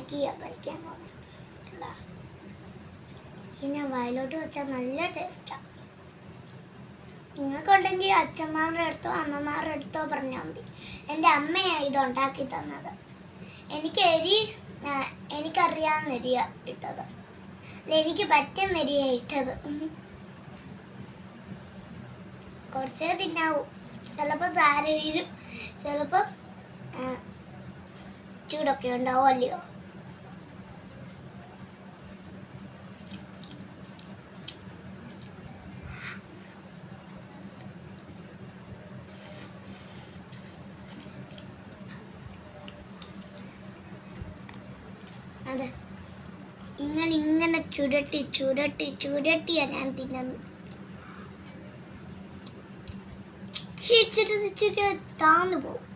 മാഗിയാണ് കഴിക്കാൻ പോകുന്നത്? പിന്നെ വയലോട്ട് വെച്ചാൽ നല്ല ടേസ്റ്റാണ് നിങ്ങൾക്കുണ്ടെങ്കിൽ അച്ഛന്മാരുടെ അടുത്തോ അമ്മമാരുടെ അടുത്തോ പറഞ്ഞാൽ മതി. എന്റെ അമ്മയാണ് ഇത് ഉണ്ടാക്കി തന്നത്. എനിക്ക് എരി എനിക്കറിയാവുന്ന എരിയ ഇട്ടത്. അല്ല എനിക്ക് പറ്റുന്ന എരിയ ഇട്ടത്. കുറച്ചേ തിന്നാവൂ. ചിലപ്പോൾ താര വീഴും ചിലപ്പോൾ ചൂടൊക്കെ ഉണ്ടാവും അല്ലയോ? അതെ. ഇങ്ങനെ ഇങ്ങനെ ചുരട്ടി ചുരട്ടി ചുരട്ടിയാ ഞാൻ തിന്നുന്നത്. ഇച്ചിരി താന്നു പോകും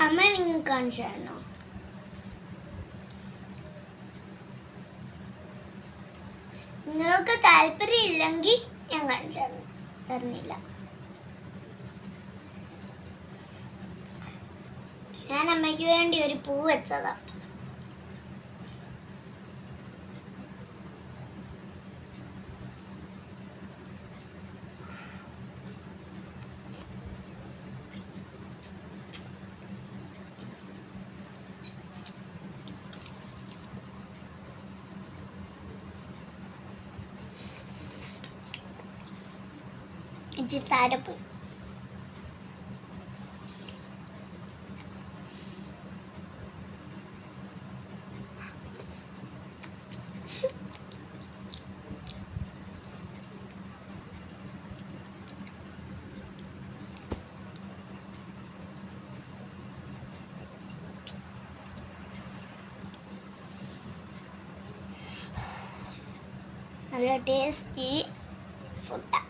അമ്മ നിങ്ങൾ കാണിച്ചായിരുന്നോ? നിങ്ങൾക്ക് താല്പര്യം ഇല്ലെങ്കിൽ ഞാൻ കാണിച്ചു തന്നു തരുന്നില്ല. ഞാൻ അമ്മയ്ക്ക് വേണ്ടി ഒരു പൂ വെച്ചതാ. ഇച്ചിരി താഴെ നല്ല ടേസ്റ്റി ഫുഡാണ്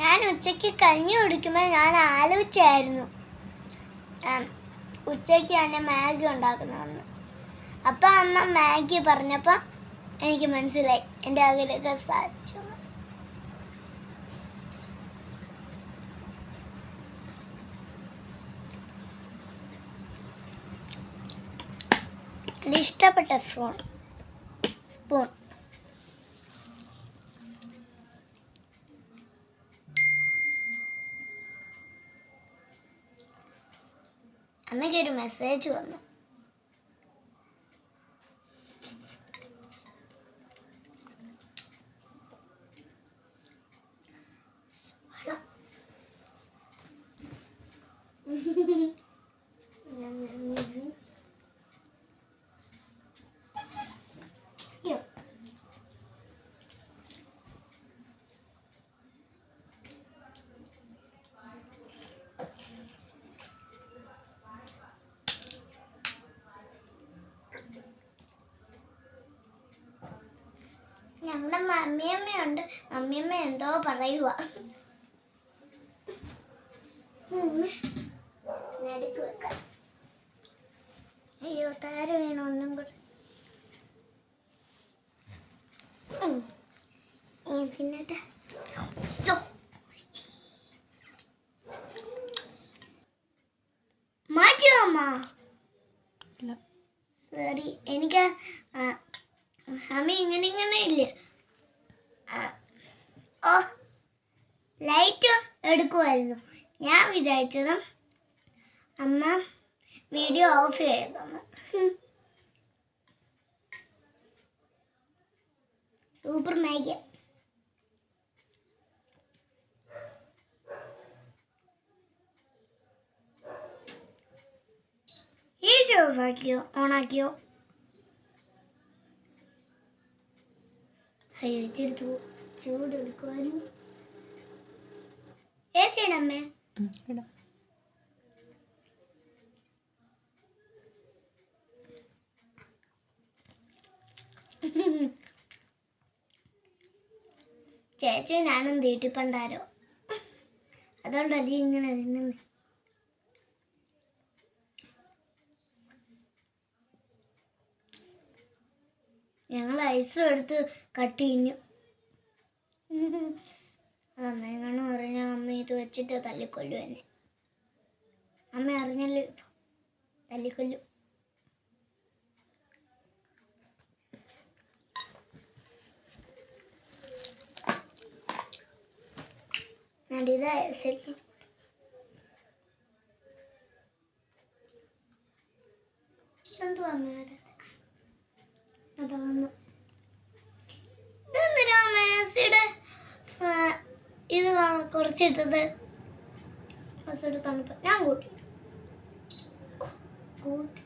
ഞാൻ ഉച്ചയ്ക്ക് കഞ്ഞി കുടിക്കുമ്പോൾ ഞാൻ ആലോചിച്ചായിരുന്നു. ഉച്ചയ്ക്ക് തന്നെ മാഗി ഉണ്ടാക്കുന്നതെന്ന്. അപ്പം അമ്മ മാഗി പറഞ്ഞപ്പോൾ എനിക്ക് മനസ്സിലായി എന്റെ ആഗ്രഹമൊക്കെ സാധിച്ചു എന്ന്. എന്റെ ഇഷ്ടപ്പെട്ട ഫോൺ സ്പൂൺ. അമ്മയ്ക്ക് ഒരു മെസ്സേജ് വന്നു. അയ്യോ. ഞങ്ങളുടെ മമ്മിയമ്മയുണ്ട്. മമ്മിയമ്മ എന്തോ പറയുക നടുക്ക് വെക്കാം. അയ്യോ താര വേണോ ഒന്നും കൂടെ. ഞാൻ തിന്നട്ടെ അമ്മ? സോറി എനിക്ക് അമ്മ ഇങ്ങനെ ഇങ്ങനെ ഇല്ലേ? ഓ ലൈറ്റ് എടുക്കുമായിരുന്നു ഞാൻ വിചാരിച്ചത് അമ്മ വീഡിയോ ഓഫ് ചെയ്തെന്ന് സൂപ്പർ മാഗി. ഈ ഓഫാക്കിയോ ഓണാക്കിയോ അയ്യോ വെച്ചിരുത്തു ചൂ- ചൂട് എടുക്കുവാനും. ഏ ചെയ്യണമ്മേ ഇടാം ചേച്ചി ഞാനും തീട്ടിപ്പണ്ടാരോ അതുകൊണ്ടല്ലേ ഇങ്ങനെ. ഞങ്ങൾ ഐസും എടുത്ത് കട്ട് കഴിഞ്ഞു അമ്മയെങ്ങാണ് പറഞ്ഞ അമ്മ ഇത് വെച്ചിട്ട് തല്ലിക്കൊല്ലു എന്നെ. അമ്മ അറിഞ്ഞല്ലോ ഇപ്പൊ. തല്ലിക്കൊല്ലു. നടിത സെറ്റ് അതാന്ന്. ഇതെന്തിനാ മേസിയുടെ ഇത് കുറച്ചിട്ടത്? മേസിയുടെ തണുപ്പ്. ഞാൻ കൂട്ടി. കൂട്ടി.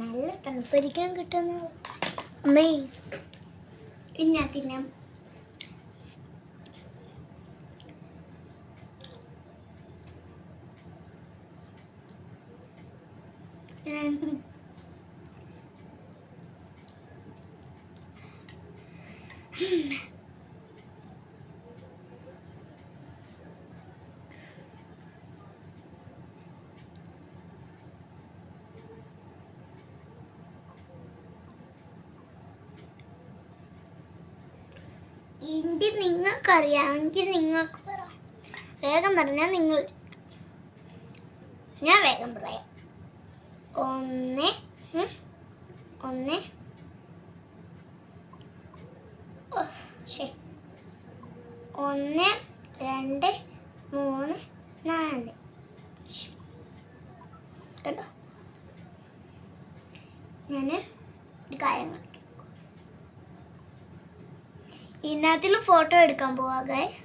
നല്ല തണുപ്പരിക്കാൻ കിട്ടുന്നത് അമ്മേ. പിന്നെ തിന്നാം. ഉം. ഇനി നിങ്ങൾക്കറിയാമെങ്കിൽ നിങ്ങൾക്ക് പറയാം വേഗം പറഞ്ഞാൽ നിങ്ങൾ ഞാൻ വേഗം പറയാം ഒന്ന് ഒന്ന്. ഒന്ന് രണ്ട് മൂന്ന് നാല്. കേട്ടോ ഞാൻ ഒരു കാര്യം കാണിക്കും. ഫോട്ടോ എടുക്കാൻ പോവാ ഗൈസ്